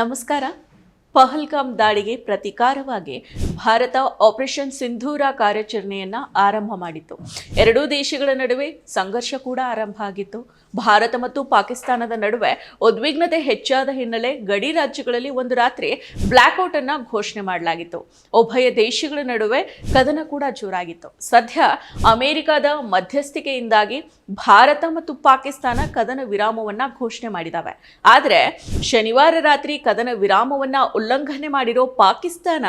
ನಮಸ್ಕಾರ. ಪಹಲ್ಗಾಮ್ ದಾಳಿಗೆ ಪ್ರತಿಕಾರವಾಗಿ ಭಾರತ ಆಪರೇಷನ್ ಸಿಂಧೂರ ಕಾರ್ಯಾಚರಣೆಯನ್ನು ಆರಂಭ ಮಾಡಿತ್ತು. ಎರಡೂ ದೇಶಗಳ ನಡುವೆ ಸಂಘರ್ಷ ಕೂಡ ಆರಂಭ ಆಗಿತ್ತು. ಭಾರತ ಮತ್ತು ಪಾಕಿಸ್ತಾನದ ನಡುವೆ ಉದ್ವಿಗ್ನತೆ ಹೆಚ್ಚಾದ ಹಿನ್ನೆಲೆ ಗಡಿ ರಾಜ್ಯಗಳಲ್ಲಿ ಒಂದು ರಾತ್ರಿ ಬ್ಲ್ಯಾಕ್ಔಟ್ ಅನ್ನ ಘೋಷಣೆ ಮಾಡಲಾಗಿತ್ತು. ಉಭಯ ದೇಶಗಳ ನಡುವೆ ಕದನ ಕೂಡ ಜೋರಾಗಿತ್ತು. ಸದ್ಯ ಅಮೆರಿಕದ ಮಧ್ಯಸ್ಥಿಕೆಯಿಂದಾಗಿ ಭಾರತ ಮತ್ತು ಪಾಕಿಸ್ತಾನ ಕದನ ವಿರಾಮವನ್ನ ಘೋಷಣೆ ಮಾಡಿದಾವೆ. ಆದರೆ ಶನಿವಾರ ರಾತ್ರಿ ಕದನ ವಿರಾಮವನ್ನ ಉಲ್ಲಂಘನೆ ಮಾಡಿರೋ ಪಾಕಿಸ್ತಾನ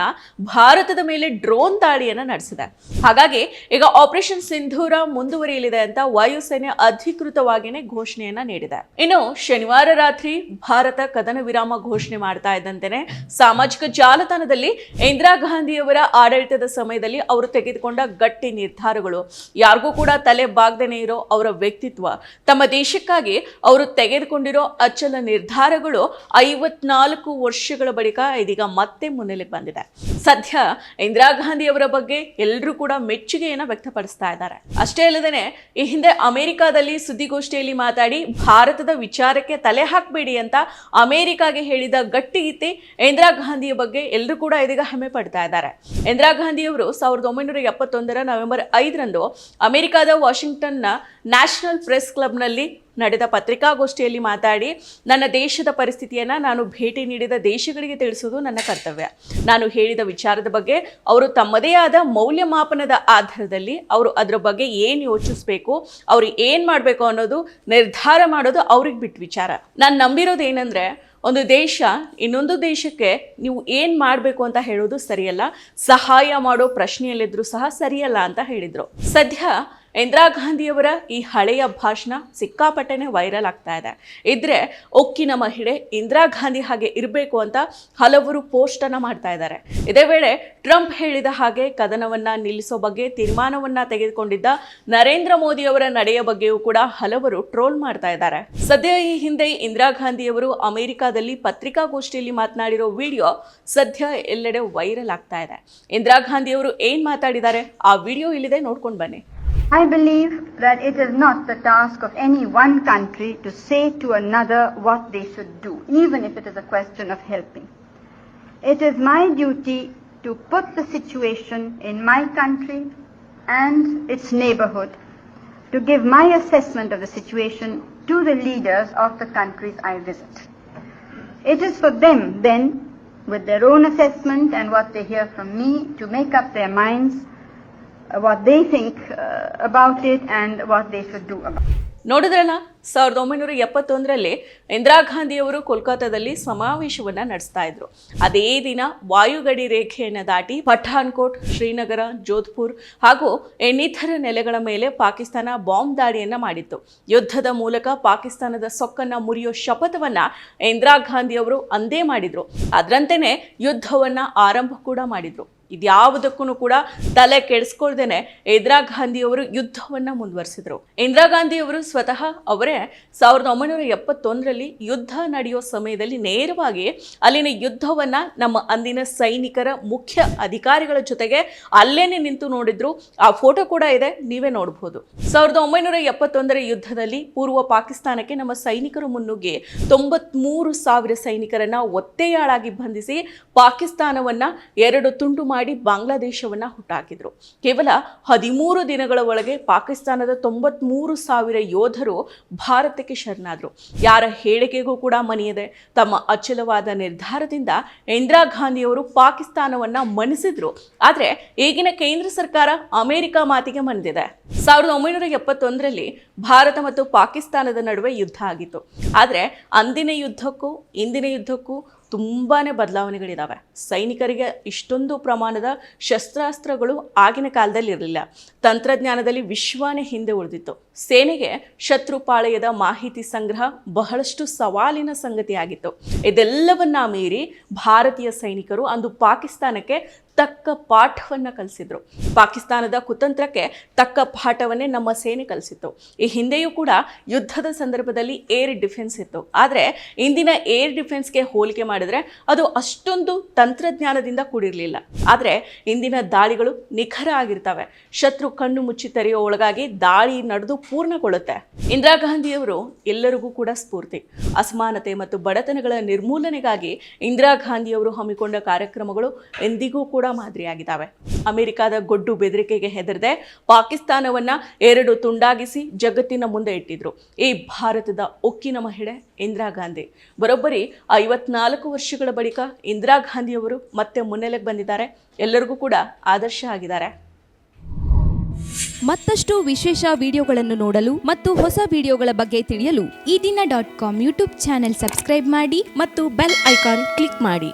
ಭಾರತದ ಮೇಲೆ ಡ್ರೋನ್ ದಾಳಿಯನ್ನ ನಡೆಸಿದೆ. ಹಾಗಾಗಿ ಈಗ ಆಪರೇಷನ್ ಸಿಂಧೂರ ಮುಂದುವರಿಯಲಿದೆ ಅಂತ ವಾಯುಸೇನೆ ಅಧಿಕೃತವಾಗಿಯೇ ಘೋಷಣೆಯನ್ನ ನೀಡಿದೆ. ಇನ್ನು ಶನಿವಾರ ರಾತ್ರಿ ಭಾರತ ಕದನ ವಿರಾಮ ಘೋಷಣೆ ಮಾಡ್ತಾ ಇದ್ದಂತೆನೆ ಸಾಮಾಜಿಕ ಜಾಲತಾಣದಲ್ಲಿ ಇಂದಿರಾ ಗಾಂಧಿಯವರ ಆಡಳಿತದ ಸಮಯದಲ್ಲಿ ಅವರು ತೆಗೆದುಕೊಂಡ ಗಟ್ಟಿ ನಿರ್ಧಾರಗಳು. ಯಾರಿಗೂ ಕೂಡ ತಲೆ ಬಾಗ್ದೇನೆ ಇರೋ ಅವರ ವ್ಯಕ್ತಿತ್ವ. ತಮ್ಮ ದೇಶಕ್ಕಾಗಿ ಅವರು ತೆಗೆದುಕೊಂಡಿರೋ ಅಚಲ ನಿರ್ಧಾರಗಳು ಐವತ್ನಾಲ್ಕು ವರ್ಷಗಳ ಬಳಿಕ ಇದೀಗ ಮತ್ತೆ ಮುನ್ನೆಲೆಗೆ ಬಂದಿದೆ. ಸದ್ಯ ಇಂದಿರಾ ಗಾಂಧಿ ಅವರ ಬಗ್ಗೆ ಎಲ್ಲರೂ ಕೂಡ ಮೆಚ್ಚುಗೆಯನ್ನು ವ್ಯಕ್ತಪಡಿಸ್ತಾ ಇದ್ದಾರೆ. ಅಷ್ಟೇ ಅಲ್ಲದೆ ಈ ಹಿಂದೆ ಅಮೆರಿಕಾದಲ್ಲಿ ಸುದ್ದಿಗೋಷ್ಠಿಯಲ್ಲಿ ಮಾತಾಡಿ ಭಾರತದ ವಿಚಾರಕ್ಕೆ ತಲೆ ಹಾಕಬೇಡಿ ಅಂತ ಅಮೆರಿಕಾಗೆ ಹೇಳಿದ ಗಟ್ಟಿ ಗೀತೆ ಇಂದಿರಾ ಗಾಂಧಿಯ ಬಗ್ಗೆ ಎಲ್ಲರೂ ಕೂಡ ಇದೀಗ ಹೆಮ್ಮೆ ಪಡ್ತಾ ಇದ್ದಾರೆ. ಇಂದಿರಾ ಗಾಂಧಿಯವರು ಸಾವಿರದ ಒಂಬೈನೂರ ಎಪ್ಪತ್ತೊಂದರ ನವೆಂಬರ್ ಐದರಂದು ಅಮೆರಿಕಾದ ವಾಷಿಂಗ್ಟನ್ನ ನ್ಯಾಷನಲ್ ಪ್ರೆಸ್ ಕ್ಲಬ್ನಲ್ಲಿ ನಡೆದ ಪತ್ರಿಕಾಗೋಷ್ಠಿಯಲ್ಲಿ ಮಾತಾಡಿ, ನನ್ನ ದೇಶದ ಪರಿಸ್ಥಿತಿಯನ್ನು ನಾನು ಭೇಟಿ ನೀಡಿದ ದೇಶಗಳಿಗೆ ತಿಳಿಸುವುದು ನನ್ನ ಕರ್ತವ್ಯ. ನಾನು ಹೇಳಿದ ವಿಚಾರದ ಬಗ್ಗೆ ಅವರು ತಮ್ಮದೇ ಆದ ಮೌಲ್ಯಮಾಪನದ ಆಧಾರದಲ್ಲಿ ಅವರು ಅದರ ಬಗ್ಗೆ ಏನು ಯೋಚಿಸಬೇಕು, ಅವರು ಏನು ಮಾಡಬೇಕು ಅನ್ನೋದು ನಿರ್ಧಾರ ಮಾಡೋದು ಅವ್ರಿಗೆ ಬಿಟ್ಟು ವಿಚಾರ. ನಾನು ನಂಬಿರೋದು ಏನಂದರೆ, ಒಂದು ದೇಶ ಇನ್ನೊಂದು ದೇಶಕ್ಕೆ ನೀವು ಏನು ಮಾಡಬೇಕು ಅಂತ ಹೇಳೋದು ಸರಿಯಲ್ಲ, ಸಹಾಯ ಮಾಡೋ ಪ್ರಶ್ನೆಯಲ್ಲಿದ್ದರೂ ಸಹ ಸರಿಯಲ್ಲ ಅಂತ ಹೇಳಿದರು. ಸದ್ಯ ಇಂದಿರಾ ಗಾಂಧಿಯವರ ಈ ಹಳೆಯ ಭಾಷಣ ಸಿಕ್ಕಾಪಟ್ಟೆನೆ ವೈರಲ್ ಆಗ್ತಾ ಇದೆ. ಇದ್ರೆ ಒಕ್ಕಿನ ಮಹಿಳೆ ಇಂದಿರಾ ಗಾಂಧಿ ಹಾಗೆ ಇರಬೇಕು ಅಂತ ಹಲವರು ಪೋಸ್ಟ್ ಅನ್ನ ಮಾಡ್ತಾ ಇದ್ದಾರೆ. ಇದೇ ವೇಳೆ ಟ್ರಂಪ್ ಹೇಳಿದ ಹಾಗೆ ಕದನವನ್ನ ನಿಲ್ಲಿಸೋ ಬಗ್ಗೆ ತೀರ್ಮಾನವನ್ನ ತೆಗೆದುಕೊಂಡಿದ್ದ ನರೇಂದ್ರ ಮೋದಿಯವರ ನಡೆಯ ಬಗ್ಗೆಯೂ ಕೂಡ ಹಲವರು ಟ್ರೋಲ್ ಮಾಡ್ತಾ ಇದ್ದಾರೆ. ಸದ್ಯ ಈ ಹಿಂದೆ ಇಂದಿರಾ ಗಾಂಧಿಯವರು ಅಮೆರಿಕಾದಲ್ಲಿ ಪತ್ರಿಕಾಗೋಷ್ಠಿಯಲ್ಲಿ ಮಾತನಾಡಿರೋ ವಿಡಿಯೋ ಸದ್ಯ ಎಲ್ಲೆಡೆ ವೈರಲ್ ಆಗ್ತಾ ಇದೆ. ಇಂದಿರಾ ಗಾಂಧಿಯವರು ಏನ್ ಮಾತಾಡಿದ್ದಾರೆ? ಆ ವಿಡಿಯೋ ಇಲ್ಲಿದೆ, ನೋಡ್ಕೊಂಡು ಬನ್ನಿ. I believe that it is not the task of any one country to say to another what they should do, even if it is a question of helping. It is my duty to put the situation in my country and its neighborhood, to give my assessment of the situation to the leaders of the countries I visit. It is for them then, with their own assessment and what they hear from me, to make up their minds what they think uh, about it and what they should do about it. ನೋಡಿದ್ರಲ್ಲ ಸಾವಿರದ ಒಂಬೈನೂರ ಎಪ್ಪತ್ತೊಂದರಲ್ಲಿ ಇಂದಿರಾ ಗಾಂಧಿಯವರು ಕೋಲ್ಕತ್ತಾದಲ್ಲಿ ಸಮಾವೇಶವನ್ನ ನಡೆಸ್ತಾ ಇದ್ರು. ಅದೇ ದಿನ ವಾಯುಗಡಿ ರೇಖೆಯನ್ನು ದಾಟಿ ಪಠಾನ್ಕೋಟ್ ಶ್ರೀನಗರ ಜೋಧ್ಪುರ್ ಹಾಗೂ ಇನ್ನಿತರ ನೆಲೆಗಳ ಮೇಲೆ ಪಾಕಿಸ್ತಾನ ಬಾಂಬ್ ದಾಳಿಯನ್ನ ಮಾಡಿತ್ತು. ಯುದ್ಧದ ಮೂಲಕ ಪಾಕಿಸ್ತಾನದ ಸೊಕ್ಕನ್ನ ಮುರಿಯೋ ಶಪಥವನ್ನು ಇಂದಿರಾ ಗಾಂಧಿಯವರು ಅಂದೇ ಮಾಡಿದ್ರು. ಅದರಂತೆಯೇ ಯುದ್ಧವನ್ನ ಆರಂಭ ಕೂಡ ಮಾಡಿದ್ರು. ಇದ್ಯಾವುದಕ್ಕೂ ಕೂಡ ತಲೆ ಕೆಡಿಸ್ಕೊಳ್ದೇನೆ ಇಂದಿರಾ ಗಾಂಧಿಯವರು ಯುದ್ಧವನ್ನ ಮುಂದುವರಿಸಿದರು. ಇಂದಿರಾ ಗಾಂಧಿಯವರು ಸ್ವತಃ ಅವರೇ ಸಾವಿರದ ಒಂಬೈನೂರ ಎಪ್ಪತ್ತೊಂದರಲ್ಲಿ ಯುದ್ಧ ನಡೆಯೋ ಸಮಯದಲ್ಲಿ ನೇರವಾಗಿ ಅಲ್ಲಿನ ಯುದ್ಧವನ್ನ ನಮ್ಮ ಅಂದಿನ ಸೈನಿಕರ ಮುಖ್ಯ ಅಧಿಕಾರಿಗಳ ಜೊತೆಗೆ ಅಲ್ಲೇನೆ ನಿಂತು ನೋಡಿದ್ರು. ಆ ಫೋಟೋ ಕೂಡ ಇದೆ, ನೀವೇ ನೋಡಬಹುದು ಸಾವಿರದ ಒಂಬೈನೂರ ಎಪ್ಪತ್ತೊಂದರ ಯುದ್ಧದಲ್ಲಿ ಪೂರ್ವ ಪಾಕಿಸ್ತಾನಕ್ಕೆ ನಮ್ಮ ಸೈನಿಕರು ಮುನ್ನುಗ್ಗಿ ತೊಂಬತ್ಮೂರು ಸಾವಿರ ಸೈನಿಕರನ್ನ ಒತ್ತೆಯಾಳಾಗಿ ಬಂಧಿಸಿ ಪಾಕಿಸ್ತಾನವನ್ನ ಎರಡು ತುಂಡು ಮಾಡಿ ಬಾಂಗ್ಲಾದೇಶವನ್ನ ಹುಟ್ಟಾಕಿದರು. ಕೇವಲ ಹದಿಮೂರು ದಿನಗಳ ಒಳಗೆ ಪಾಕಿಸ್ತಾನದ ತೊಂಬತ್ಮೂರು ಸಾವಿರ ಯೋಧರು ಭಾರತಕ್ಕೆ ಶರಣಾದ್ರು. ಯಾರ ಹೇಳಿಕೆಗೂ ಕೂಡ ಮನೆಯದೆ ತಮ್ಮ ಅಚಲವಾದ ನಿರ್ಧಾರದಿಂದ ಇಂದಿರಾ ಗಾಂಧಿಯವರು ಪಾಕಿಸ್ತಾನವನ್ನ ಮಣಿಸಿದ್ರು. ಆದರೆ ಈಗಿನ ಕೇಂದ್ರ ಸರ್ಕಾರ ಅಮೆರಿಕ ಮಾತಿಗೆ ಮಣಿದಿದೆ. ಸಾವಿರದ ಒಂಬೈನೂರ ಎಪ್ಪತ್ತೊಂದರಲ್ಲಿ ಭಾರತ ಮತ್ತು ಪಾಕಿಸ್ತಾನದ ನಡುವೆ ಯುದ್ಧ ಆಗಿತ್ತು. ಆದರೆ ಅಂದಿನ ಯುದ್ಧಕ್ಕೂ, ಇಂದಿನ ಯುದ್ಧಕ್ಕೂ ತುಂಬಾನೇ ಬದಲಾವಣೆಗಳಿದ್ದಾವೆ ಸೈನಿಕರಿಗೆ ಇಷ್ಟೊಂದು ಪ್ರಮಾಣದ ಶಸ್ತ್ರಾಸ್ತ್ರಗಳು ಆಗಿನ ಕಾಲದಲ್ಲಿ ಇರಲಿಲ್ಲ. ತಂತ್ರಜ್ಞಾನದಲ್ಲಿ ವಿಶ್ವನೇ ಹಿಂದೆ ಉಳಿದಿತ್ತು. ಸೇನೆಗೆ ಶತ್ರು ಪಾಳೆಯದ ಮಾಹಿತಿ ಸಂಗ್ರಹ ಬಹಳಷ್ಟು ಸವಾಲಿನ ಸಂಗತಿಯಾಗಿತ್ತು. ಇದೆಲ್ಲವನ್ನ ಮೀರಿ ಭಾರತೀಯ ಸೈನಿಕರು ಅಂದು ಪಾಕಿಸ್ತಾನಕ್ಕೆ ತಕ್ಕ ಪಾಠವನ್ನು ಕಲಿಸಿದ್ರು. ಪಾಕಿಸ್ತಾನದ ಕುತಂತ್ರಕ್ಕೆ ತಕ್ಕ ಪಾಠವನ್ನೇ ನಮ್ಮ ಸೇನೆ ಕಲಿಸಿತ್ತು. ಈ ಹಿಂದೆಯೂ ಕೂಡ ಯುದ್ಧದ ಸಂದರ್ಭದಲ್ಲಿ ಏರ್ ಡಿಫೆನ್ಸ್ ಇತ್ತು. ಆದರೆ ಇಂದಿನ ಏರ್ ಡಿಫೆನ್ಸ್ಗೆ ಹೋಲಿಕೆ ಮಾಡಿದ್ರೆ ಅದು ಅಷ್ಟೊಂದು ತಂತ್ರಜ್ಞಾನದಿಂದ ಕೂಡಿರಲಿಲ್ಲ. ಆದರೆ ಇಂದಿನ ದಾಳಿಗಳು ನಿಖರ ಆಗಿರ್ತವೆ. ಶತ್ರು ಕಣ್ಣು ಮುಚ್ಚಿ ತೆರೆಯೋ ಒಳಗಾಗಿ ದಾಳಿ ನಡೆದು ಪೂರ್ಣಗೊಳ್ಳುತ್ತೆ. ಇಂದಿರಾ ಗಾಂಧಿಯವರು ಎಲ್ಲರಿಗೂ ಕೂಡ ಸ್ಫೂರ್ತಿ. ಅಸಮಾನತೆ ಮತ್ತು ಬಡತನಗಳ ನಿರ್ಮೂಲನೆಗಾಗಿ ಇಂದಿರಾ ಗಾಂಧಿಯವರು ಹಮ್ಮಿಕೊಂಡ ಕಾರ್ಯಕ್ರಮಗಳು ಎಂದಿಗೂ ಕೂಡ ಮಾದರಿಯಾಗಿದ್ದಾವೆ. ಅಮೆರಿಕದ ಗೊಡ್ಡು ಬೆದರಿಕೆಗೆ ಹೆದರದೆ ಪಾಕಿಸ್ತಾನವನ್ನ ಎರಡು ತುಂಡಾಗಿಸಿ ಜಗತ್ತಿನ ಮುಂದೆ ಇಟ್ಟಿದ್ರು. ಈ ಭಾರತದ ಉಕ್ಕಿನ ಮಹಿಳೆ ಇಂದಿರಾ ಗಾಂಧಿ. ಬರೋಬ್ಬರಿ ಐವತ್ನಾಲ್ಕು ವರ್ಷಗಳ ಬಳಿಕ ಇಂದಿರಾ ಗಾಂಧಿಯವರು ಮತ್ತೆ ಮುನ್ನೆಲೆಗೆ ಬಂದಿದ್ದಾರೆ. ಎಲ್ಲರಿಗೂ ಕೂಡ ಆದರ್ಶ ಆಗಿದ್ದಾರೆ. ಮತ್ತಷ್ಟು ವಿಶೇಷ ವಿಡಿಯೋಗಳನ್ನು ನೋಡಲು ಮತ್ತು ಹೊಸ ವಿಡಿಯೋಗಳ ಬಗ್ಗೆ ತಿಳಿಯಲು Ee Dina dot com YouTube channel subscribe ಮಾಡಿ ಮತ್ತು ಬೆಲ್ ಐಕಾನ್ ಕ್ಲಿಕ್ ಮಾಡಿ.